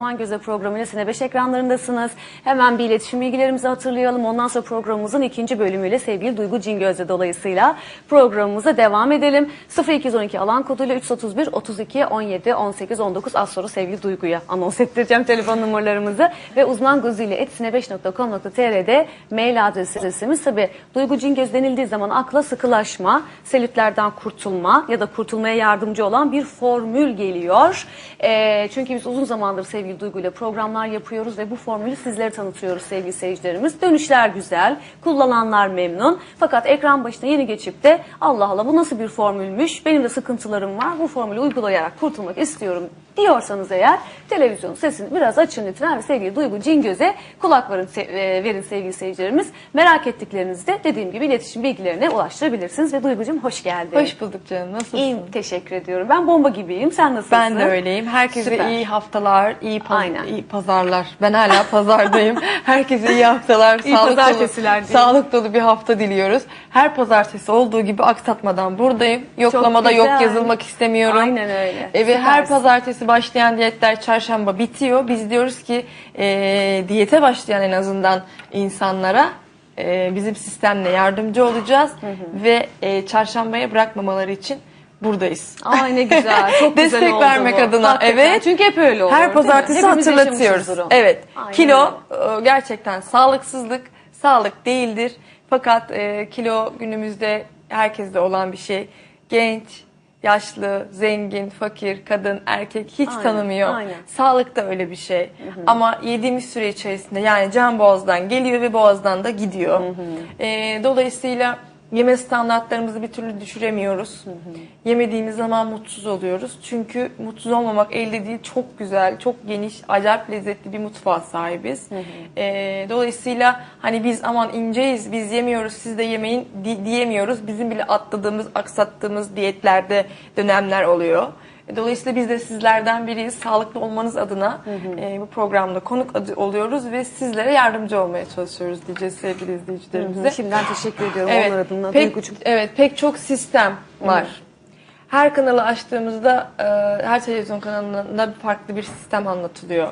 Aman Göze programıyla Sine 5 ekranlarındasınız. Hemen bir iletişim bilgilerimizi hatırlayalım. Ondan sonra programımızın ikinci bölümüyle sevgili Duygu Cingöz'le dolayısıyla programımıza devam edelim. 0212 alan koduyla 331 32 17 18 19 az sonra sevgili Duygu'ya anons ettireceğim telefon numaralarımızı ve uzman gözüyle etsine5.com.tr'de mail adresimiz. Tabi Duygu Cingöz denildiği zaman akla sıkılaşma, selülitlerden kurtulma ya da kurtulmaya yardımcı olan bir formül geliyor. Ee, çünkü biz uzun zamandır sevgili Duygu ile programlar yapıyoruz ve bu formülü sizlere tanıtıyoruz sevgili seyircilerimiz. Dönüşler güzel, kullananlar memnun. Fakat ekran başına yeni geçip de Allah Allah bu nasıl bir formülmüş, benim de sıkıntılarım var, bu formülü uygulayarak kurtulmak istiyorum diyorsanız eğer televizyon sesini biraz açın lütfen ve sevgili Duygu Cingöz'e kulak verin, e, verin sevgili seyircilerimiz. Merak ettiklerinizi de dediğim gibi iletişim bilgilerine ulaştırabilirsiniz ve Duygucuğum hoş geldin. Hoş bulduk canım. Nasılsın? İyiyim, teşekkür ediyorum. Ben bomba gibiyim. Sen nasılsın? Ben de öyleyim. Herkese Süper. iyi haftalar, iyi, paz- Aynen. iyi pazarlar. Ben hala pazardayım. Herkese iyi haftalar, İyi sağlık pazartesiler dolu, diyeyim. sağlık dolu bir hafta diliyoruz. Her pazartesi olduğu gibi aksatmadan buradayım. Yoklamada yok güzel. yazılmak istemiyorum. Aynen öyle. E, ve her Süpersin. pazartesi başlayan diyetler çarşamba bitiyor. Biz diyoruz ki e, diyete başlayan en azından insanlara e, bizim sistemle yardımcı olacağız. Ve e, çarşambaya bırakmamaları için buradayız. Ay ne güzel. Çok güzel Destek oldu vermek bu. adına. Hakikaten. Evet. Çünkü hep öyle olur. Her pazartesi hatırlatıyoruz. Evet. Aynen Kilo e, gerçekten sağlıksızlık, sağlık değildir. Fakat e, kilo günümüzde herkeste olan bir şey. Genç, yaşlı, zengin, fakir, kadın, erkek hiç Aynen, tanımıyor. aynen. Sağlık da öyle bir şey. Ama yediğimiz süre içerisinde yani can boğazdan geliyor ve boğazdan da gidiyor. E, dolayısıyla yeme standartlarımızı bir türlü düşüremiyoruz. Yemediğimiz zaman mutsuz oluyoruz. Çünkü mutsuz olmamak elde değil çok güzel, çok geniş, acayip lezzetli bir mutfağa sahibiz. E, dolayısıyla hani biz aman inceyiz, biz yemiyoruz, siz de yemeyin di- diyemiyoruz. Bizim bile atladığımız, aksattığımız diyetlerde dönemler oluyor. Dolayısıyla biz de sizlerden biriyiz. Sağlıklı olmanız adına e, bu programda konuk adı oluyoruz ve sizlere yardımcı olmaya çalışıyoruz diyeceğiz sevgili izleyicilerimize. Şimdiden teşekkür ediyorum Evet, onlar adına. pek, evet, pek çok sistem var. Her kanalı açtığımızda e, her televizyon kanalında farklı bir sistem anlatılıyor.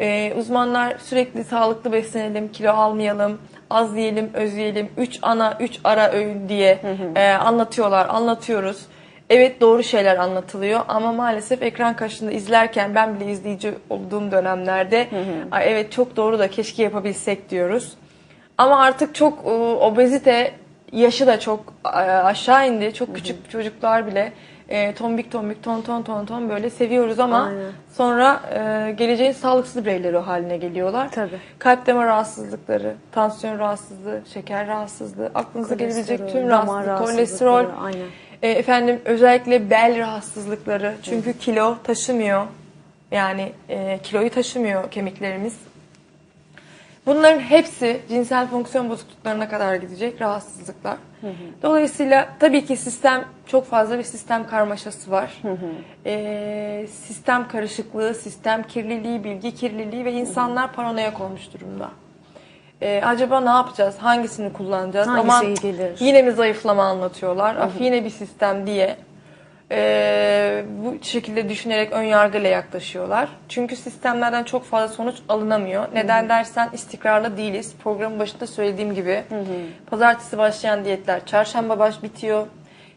E, uzmanlar sürekli sağlıklı beslenelim, kilo almayalım, az yiyelim, öz yiyelim, 3 ana, 3 ara öğün diye e, anlatıyorlar, anlatıyoruz. Evet doğru şeyler anlatılıyor ama maalesef ekran karşısında izlerken ben bile izleyici olduğum dönemlerde "Ay evet çok doğru da keşke yapabilsek diyoruz. Ama artık çok e, obezite yaşı da çok e, aşağı indi. Çok küçük çocuklar bile e, tombik tombik ton ton ton ton böyle seviyoruz ama Aynen. sonra e, geleceğin sağlıksız bireyleri o haline geliyorlar. Tabii. Kalp damar rahatsızlıkları, tansiyon rahatsızlığı, şeker rahatsızlığı, aklınıza gelebilecek tüm rahatsızlık, kolesterol, aynen. E, efendim özellikle bel rahatsızlıkları. Çünkü kilo taşımıyor. Yani e, kiloyu taşımıyor kemiklerimiz. Bunların hepsi cinsel fonksiyon bozukluklarına kadar gidecek rahatsızlıklar. Dolayısıyla tabii ki sistem çok fazla bir sistem karmaşası var. Ee, sistem karışıklığı, sistem kirliliği, bilgi kirliliği ve insanlar paranoya olmuş durumda. Ee, acaba ne yapacağız? Hangisini kullanacağız? Hangisi iyi gelir? yine mi zayıflama anlatıyorlar? Af yine bir sistem diye. Ee, bu şekilde düşünerek ön yargıyla yaklaşıyorlar. Çünkü sistemlerden çok fazla sonuç alınamıyor. Neden dersen istikrarlı değiliz. Programın başında söylediğim gibi. Pazartesi başlayan diyetler çarşamba baş bitiyor.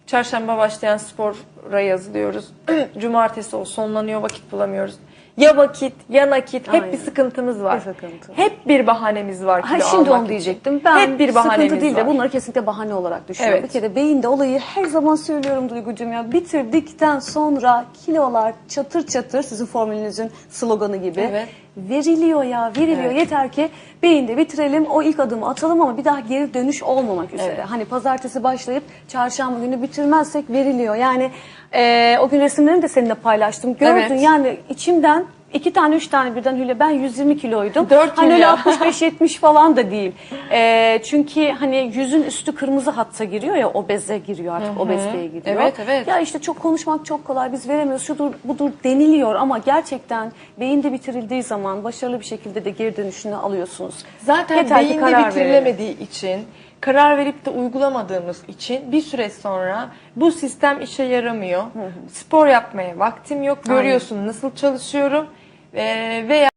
Çarşamba başlayan spora yazılıyoruz. Cumartesi o sonlanıyor vakit bulamıyoruz. Ya vakit ya nakit hep Aynen. bir sıkıntımız var. Bir sıkıntı. Hep bir bahanemiz var. Ha, kilo şimdi almak onu için. diyecektim. Ben hep bir bahanemiz sıkıntı değil de var. bunları kesinlikle bahane olarak düşünüyorum. Evet. Bir kere beyinde olayı her zaman söylüyorum Duygucuğum ya. Bitirdikten sonra kilolar çatır çatır sizin formülünüzün sloganı gibi. Evet. Veriliyor ya veriliyor. Evet. Yeter ki beyinde bitirelim o ilk adımı atalım ama bir daha geri dönüş olmamak üzere. Evet. Hani pazartesi başlayıp çarşamba günü bitirmezsek veriliyor. Yani e, o gün resimlerini de seninle paylaştım. Gördün Evet. yani içimden iki tane üç tane birden Hülya ben 120 kiloydum. Dört hani öyle Hülya. 65-70 falan da değil. Ee, çünkü hani yüzün üstü kırmızı hatta giriyor ya obeze giriyor artık obezliğe gidiyor. Evet, evet. Ya işte çok konuşmak çok kolay biz veremiyoruz şudur budur deniliyor ama gerçekten beyinde bitirildiği zaman başarılı bir şekilde de geri dönüşünü alıyorsunuz. Zaten Yeter ki beyinde karar verelim. bitirilemediği için, karar verip de uygulamadığımız için bir süre sonra bu sistem işe yaramıyor. Spor yapmaya vaktim yok. Görüyorsun nasıl çalışıyorum. Ee, veya